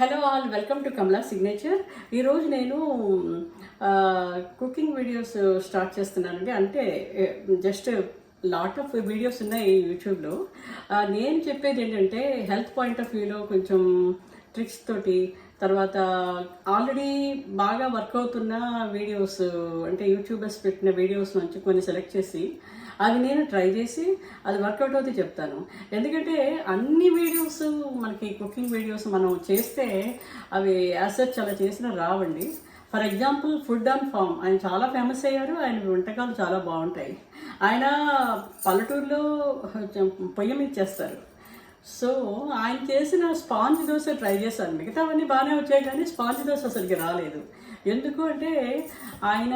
Hello all welcome to Kamala signature. ఈరోజు నేను cooking videos start చేస్తున్నానండి. అంటే జస్ట్ లాట్ ఆఫ్ వీడియోస్ ఉన్నాయి యూట్యూబ్లో. నేను చెప్పేది ఏంటంటే హెల్త్ పాయింట్ ఆఫ్ వ్యూలో కొంచెం ట్రిక్స్ తోటి తర్వాత ఆల్రెడీ బాగా వర్క్ అవుతున్న వీడియోస్ అంటే యూట్యూబర్స్ పెట్టిన వీడియోస్ నుంచి కొన్ని సెలెక్ట్ చేసి అవి నేను ట్రై చేసి అది వర్కౌట్ అవుతే చెప్తాను. ఎందుకంటే అన్ని వీడియోస్ మనకి కుకింగ్ వీడియోస్ మనం చేస్తే అవి యాసెచ్ అలా చేసినా రావండి. For example food and farm ఆయన చాలా ఫేమస్ అయ్యారు ఆయన వంటకాలు చాలా బాగుంటాయి. ఆయన పల్లెటూరులో పొయ్యి మీద చేస్తారు. సో ఆయన చేసిన స్పాంజ్ దోశ ట్రై చేశాను. మిగతావన్నీ బాగానే వచ్చాయి కానీ స్పాంజ్ దోశ అసలుకి రాలేదు. ఎందుకు అంటే ఆయన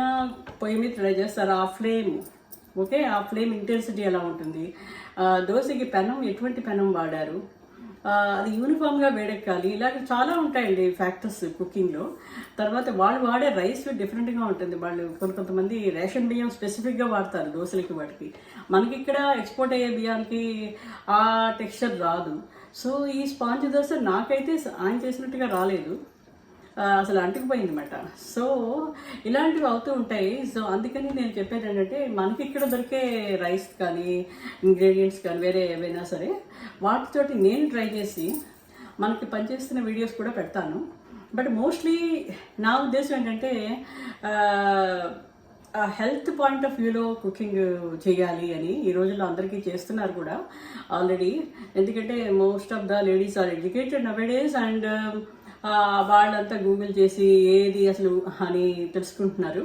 పొయ్యి మీద ట్రై చేస్తారు. ఆ ఫ్లేమ్ ఓకే? ఆ ఫ్లేమ్ ఇంటెన్సిటీ ఎలా ఉంటుంది? దోశకి పెనం ఎటువంటి పెనం వాడారు? అది యూనిఫామ్గా వేడెక్కాలి. ఇలాగ చాలా ఉంటాయండి ఫ్యాక్టర్స్ కుకింగ్లో తర్వాత వాళ్ళు వాడే రైస్ డిఫరెంట్గా ఉంటుంది. వాళ్ళు కొంత కొంతమంది రేషన్ బియ్యం స్పెసిఫిక్గా వాడతారు దోశలకి వాటికి. మనకి ఇక్కడ ఎక్స్పోర్ట్ అయ్యే బియ్యానికి ఆ టెక్స్చర్ రాదు. సో ఈ స్పాంజ్ దోశ నాకైతే ఆయన చేసినట్టుగా రాలేదు. అసలు అంటుకుపోయిందన్నమాట సో ఇలాంటివి అవుతూ ఉంటాయి. సో అందుకని నేను చెప్పేది ఏంటంటే మనకి ఇక్కడ దొరికే రైస్ కానీ ఇంగ్రీడియంట్స్ కానీ వేరే ఏవైనా సరే వాటితోటి నేను ట్రై చేసి మనకి పనిచేస్తున్న వీడియోస్ కూడా పెడతాను. బట్ మోస్ట్లీ నా ఉద్దేశం ఏంటంటే హెల్త్ పాయింట్ ఆఫ్ వ్యూలో కుకింగ్ చేయాలి అని ఈ రోజుల్లో అందరికీ చేస్తున్నారు కూడా ఆల్రెడీ. ఎందుకంటే most of the ladies are educated nowadays and వాళ్ళంతా గూగుల్ చేసి ఏది అసలు అని తెలుసుకుంటున్నారు.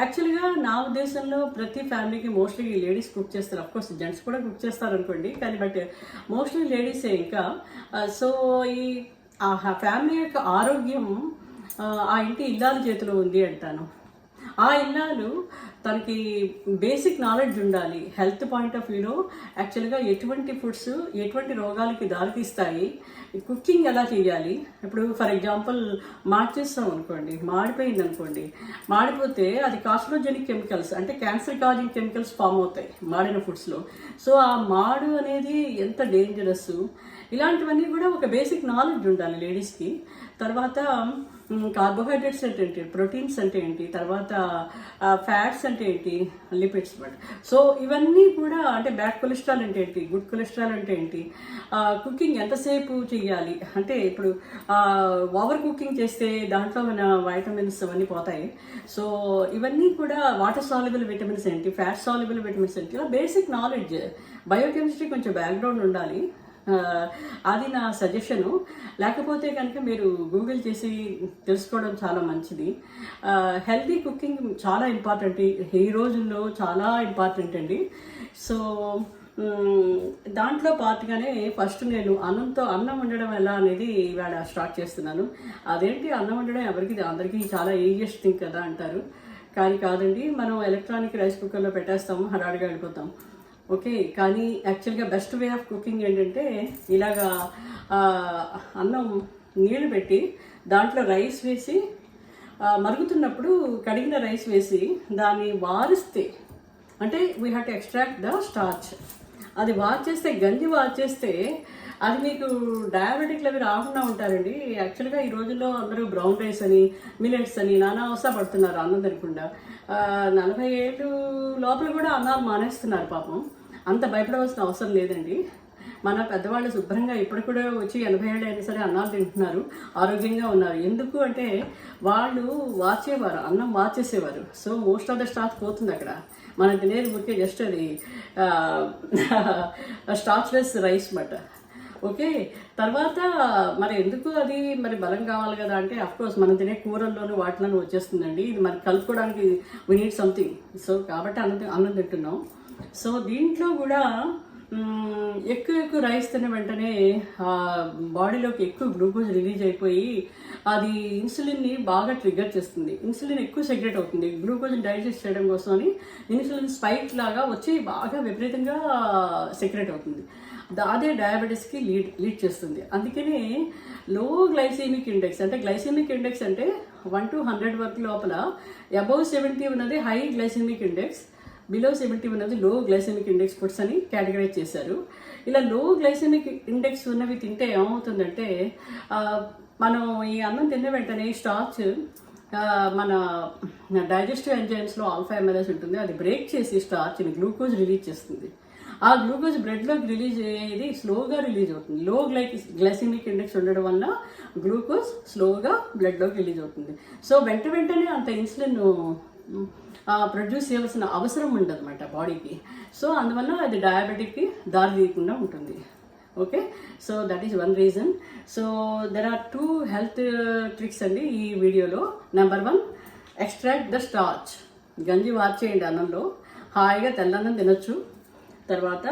యాక్చువల్గా నా ఉద్దేశంలో ప్రతి ఫ్యామిలీకి మోస్ట్లీ లేడీస్ కుక్ చేస్తారు. అఫ్కోర్స్ జెంట్స్ కూడా కుక్ చేస్తారు అనుకోండి. కానీ బట్ మోస్ట్లీ లేడీసే ఇంకా. సో ఈ ఫ్యామిలీ యొక్క ఆరోగ్యం ఆ, ఆ ఇంటి ఇల్లాల చేతిలో ఉంది అంటాను. ఆ ఇల్లాలు తనకి బేసిక్ నాలెడ్జ్ ఉండాలి. హెల్త్ పాయింట్ ఆఫ్ వ్యూలో యాక్చువల్గా ఎటువంటి ఫుడ్స్ ఎటువంటి రోగాలకి దారితీస్తాయి? కుకింగ్ ఎలా చేయాలి? ఇప్పుడు ఫర్ ఎగ్జాంపుల్ మార్చేస్తాం అనుకోండి మాడిపోయింది అనుకోండి. మాడిపోతే అది కాస్ట్రోజెనిక్ కెమికల్స్ అంటే క్యాన్సర్ కాజింగ్ కెమికల్స్ ఫామ్ అవుతాయి మాడిన ఫుడ్స్లో. సో ఆ మాడు అనేది ఎంత డేంజరస్ ఇలాంటివన్నీ కూడా ఒక బేసిక్ నాలెడ్జ్ ఉండాలి లేడీస్కి తర్వాత కార్బోహైడ్రేట్స్ అంటే ఏంటి? ప్రోటీన్స్ అంటే ఏంటి? తర్వాత ఫ్యాట్స్ అంటే ఏంటి? లిపిడ్స్ బట్ సో ఇవన్నీ కూడా అంటే బ్యాడ్ కొలెస్ట్రాల్ అంటే ఏంటి? గుడ్ కొలెస్ట్రాల్ అంటే ఏంటి? కుకింగ్ ఎంతసేపు చేయాలి అంటే ఇప్పుడు ఓవర్ కుకింగ్ చేస్తే దాంట్లో మన వైటమిన్స్ అవన్నీ పోతాయి. సో ఇవన్నీ కూడా వాటర్ సాల్యుబుల్ విటమిన్స్ ఏంటి? ఫ్యాట్ సాల్యుబుల్ విటమిన్స్ ఏంటి? ఇలా బేసిక్ నాలెడ్జ్ బయోకెమిస్ట్రీ కొంచెం బ్యాక్గ్రౌండ్ ఉండాలి. అది నా సజెషను లేకపోతే కనుక మీరు గూగుల్ చేసి తెలుసుకోవడం చాలా మంచిది. హెల్తీ కుకింగ్ చాలా ఇంపార్టెంట్ ఈ రోజుల్లో చాలా ఇంపార్టెంట్ అండి. సో దాంట్లో పార్ట్గానే ఫస్ట్ నేను అన్నంతో అన్నం వండడం ఎలా అనేది ఇవాళ స్టార్ట్ చేస్తున్నాను. అదేంటి? అన్నం వండడం ఎవరికి అందరికీ చాలా ఈజియెస్ట్ థింగ్ కదా అంటారు. కానీ కాదండి మనం ఎలక్ట్రానిక్ రైస్ కుక్కర్లో పెట్టేస్తాము హడాడిగా వెళ్ళిపోతాం. ఓకే కానీ యాక్చువల్గా బెస్ట్ వే ఆఫ్ కుకింగ్ ఏంటంటే ఇలాగా అన్నం నీళ్ళు పెట్టి దాంట్లో రైస్ వేసి మరుగుతున్నప్పుడు కడిగిన రైస్ వేసి దాన్ని వారిస్తే అంటే we have to extract the starch అది వార్చేస్తే గంజి వార్చేస్తే అది మీకు డయాబెటిక్లు అవి రాకుండా ఉంటారండి. యాక్చువల్గా ఈ రోజుల్లో అందరూ బ్రౌన్ రైస్ అని మిలెట్స్ అని నానా అవసర పడుతున్నారు అన్నం తినకుండా. నలభై ఏళ్ళు లోపల కూడా అన్నాలు మానేస్తున్నారు పాపం. అంత భయపడవలసిన అవసరం లేదండి. మన పెద్దవాళ్ళు శుభ్రంగా ఇప్పుడు కూడా వచ్చి ఎనభై ఏళ్ళు అయినా సరే అన్నాలు తింటున్నారు. ఆరోగ్యంగా ఉన్నారు. ఎందుకు అంటే వాళ్ళు వాచేవారు అన్నం వాచేసేవారు. So most of the stock పోతుంది అక్కడ. మనం తినేది ఊరికే జస్ట్ అది స్టాచ్లెస్ రైస్ మాట. ఓకే. తర్వాత మరి ఎందుకు అది మరి బలం కావాలి కదా అంటే కోర్స్ మనం తినే కూరల్లోనూ వాటిలోనూ వచ్చేస్తుందండి. ఇది మరి కలుపుకోవడానికి వీ నీడ్ సంథింగ్ సో కాబట్టి అన్నం అన్నం తింటున్నాం. సో దీంట్లో కూడా ఎక్కువ ఎక్కువ రైస్ తిన్న వెంటనే ఆ, బాడీలోకి ఎక్కువ గ్లూకోజ్ రిలీజ్ అయిపోయి అది ఇన్సులిన్ని బాగా ట్రిగ్గర్ చేస్తుంది. ఇన్సులిన్ ఎక్కువ సెగ్రెట్ అవుతుంది. గ్లూకోజ్ని డైజెస్ట్ చేయడం కోసం అని ఇన్సులిన్ స్పైక్ లాగా వచ్చి బాగా విపరీతంగా సెక్రెట్ అవుతుంది. అదే డయాబెటీస్కి లీడ్ లీడ్ చేస్తుంది. అందుకని లో గ్లైసెమిక్ ఇండెక్స్ అంటే గ్లైసెమిక్ ఇండెక్స్ అంటే వన్ టు హండ్రెడ్ వరకు లోపల అబౌవ్ సెవెంటీ ఉన్నది high glycemic index. Below seventy ఉన్నది లో గ్లైసెమిక్ ఇండెక్స్ ఫుడ్స్ అని కేటగరైజ్ చేశారు. ఇలా లో గ్లైసెమిక్ ఇండెక్స్ ఉన్నవి తింటే ఏమవుతుందంటే మనం ఈ అన్నం తిన్న వెంటనే స్టార్చ్ మన డైజెస్టివ్ ఎంజైమ్స్లో ఆల్ఫా ఎంఎల్ఎస్ ఉంటుంది. అది బ్రేక్ చేసి స్టార్చ్ని గ్లూకోజ్ రిలీజ్ చేస్తుంది. ఆ గ్లూకోజ్ బ్లడ్లోకి రిలీజ్ అయ్యేది స్లోగా రిలీజ్ అవుతుంది. లో గ్లై గ్లైసిమిక్ ఇండెక్స్ ఉండడం వల్ల గ్లూకోజ్ స్లోగా బ్లడ్లోకి రిలీజ్ అవుతుంది. సో వెంట వెంటనే అంత ఇన్సులిన్ ప్రొడ్యూస్ చేయాల్సిన అవసరం ఉండదు అనమాట బాడీకి సో అందువల్ల అది డయాబెటిక్కి దారి తీయకుండా ఉంటుంది. Okay so that is one reason so there are two health tricks అండి ఈ వీడియోలో. Number one extract the starch గంజి వాచ్ చేయండి అన్నంలో. హాయిగా తెల్లన్నం తినొచ్చు. తర్వాత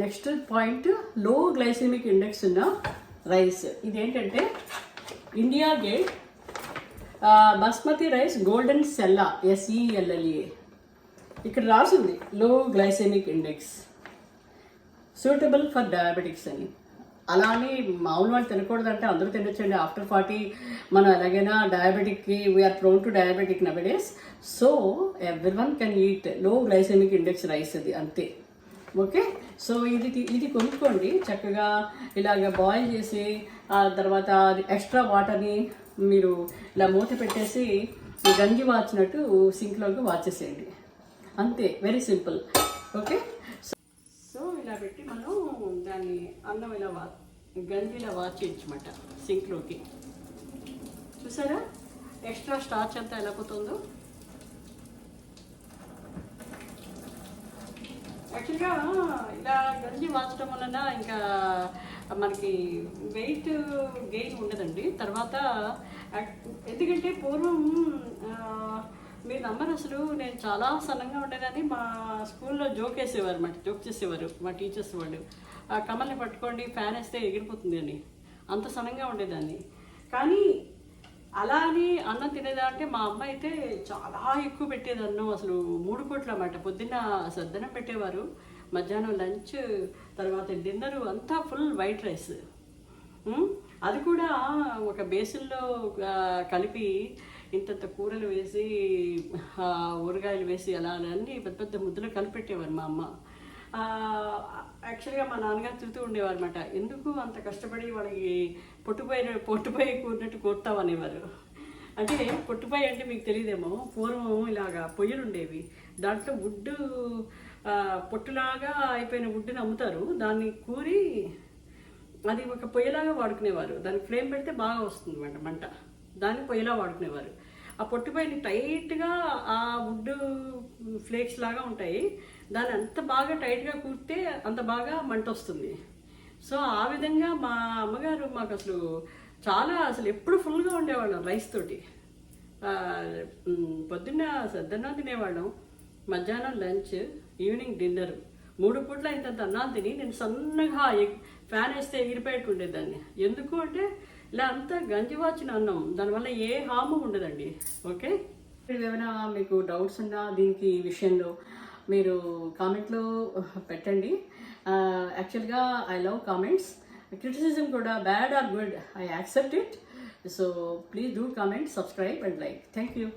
నెక్స్ట్ పాయింట్లో గ్లైసెమిక్ ఇండెక్స్ ఉన్న రైస్ ఇదేంటంటే India Gate basmati rice golden sella S E L L A ఇక్కడ రాసింది low glycemic index. Suitable for diabetics అని. అలా అని మామూలు వాళ్ళు తినకూడదంటే అందరూ తినొచ్చండి. ఆఫ్టర్ ఫార్టీ మనం ఎలాగైనా డయాబెటిక్కి we are prone to diabetic nowadays so every one can eat low glycemic index rice అది అంతే. ఓకే? సో ఇది ఇది కొనుక్కోండి. చక్కగా ఇలాగ బాయిల్ చేసి ఆ తర్వాత ఎక్స్ట్రా వాటర్ని మీరు ఇలా మూత పెట్టేసి గంజి వాచినట్టు సింక్లోకి వాచేసేయండి అంతే వెరీ సింపుల్ ఓకే సో ఇలా పెట్టి మనం దాన్ని అన్నం ఇలా వా గంజిలా వాచేయచ్చమాట సింక్లోకి చూసారా? ఎక్స్ట్రా స్టార్చ్ అంతా ఎలా పోతుందో? యాక్చువల్గా ఇలా గంజి వాచడం వలన ఇంకా మనకి వెయిట్ గెయిన్ ఉండదండి. తర్వాత ఎందుకంటే పూర్వం మీరు నమ్మరు అసలు నేను చాలా సన్నంగా ఉండేదాన్ని. మా స్కూల్లో జోక్ వేసేవారు అనమాట జోక్ చేసేవారు మా టీచర్స్ వాళ్ళు. ఆ కమల్ని పట్టుకోండి ఫ్యాన్ వేస్తే ఎగిరిపోతుంది అని. అంత సన్నంగా ఉండేదాన్ని. కానీ అలా అని అన్నం తినేదా అంటే మా అమ్మ అయితే చాలా ఎక్కువ పెట్టేది అన్నం అసలు మూడు పూట్ల అన్నమాట. పొద్దున్న సద్దనం పెట్టేవారు. మధ్యాహ్నం లంచ్ తర్వాత డిన్నర్ అంతా ఫుల్ వైట్ రైస్. అది కూడా ఒక బేసిన్లో కలిపి ఇంతంత కూరలు వేసి ఊరగాయలు వేసి అలా అన్ని పెద్ద పెద్ద ముద్దలు కలిపెట్టేవారు మా అమ్మ. యాక్చువల్గా మా నాన్నగారు తిరుగుతూ ఉండేవారు అనమాట ఎందుకు అంత కష్టపడి వాళ్ళకి పొట్టుపోయిన పొట్టుపోయి కూరినట్టు కూర్తామనేవారు. అంటే పొట్టుపోయి అంటే మీకు తెలియదేమో పూర్వం ఇలాగా పొయ్యిలు ఉండేవి దాంట్లో వుడ్ పొట్టులాగా అయిపోయిన వుడ్ని అమ్ముతారు దాన్ని కూరి అది ఒక పొయ్యిలాగా వాడుకునేవారు. దానికి ఫ్లేమ్ పెడితే బాగా వస్తుంది మంట. మంట దాన్ని పొయ్యిలా వాడుకునేవారు. ఆ పొట్టిపైన టైట్గా ఆ వుడ్ ఫ్లేక్స్ లాగా ఉంటాయి. దాన్ని అంత బాగా టైట్గా కూర్తే అంత బాగా మంట వస్తుంది. సో ఆ విధంగా మా అమ్మగారు మాకు అసలు చాలా అసలు ఎప్పుడు ఫుల్గా ఉండేవాళ్ళం రైస్ తోటి. పొద్దున్న సద్దన్నం తినేవాళ్ళం. మధ్యాహ్నం లంచ్ ఈవినింగ్ డిన్నర్. మూడు పూట్ల ఇంత అన్నాలు తిని నేను సన్నగా ఫ్యాన్ వేస్తే ఎగిరిపోయేట్టు ఉండేదాన్ని ఎందుకు అంటే ఇలా అంతా గంజివాచిన అన్నం దానివల్ల ఏ హాము ఉండదండి. ఓకే? ఏమైనా మీకు డౌట్స్ ఉన్నా దీనికి ఈ విషయంలో మీరు కామెంట్లో పెట్టండి. యాక్చువల్గా ఐ లవ్ కామెంట్స్. క్రిటిసిజం కూడా bad or good. I accept it. So please do comment subscribe and like. Thank you.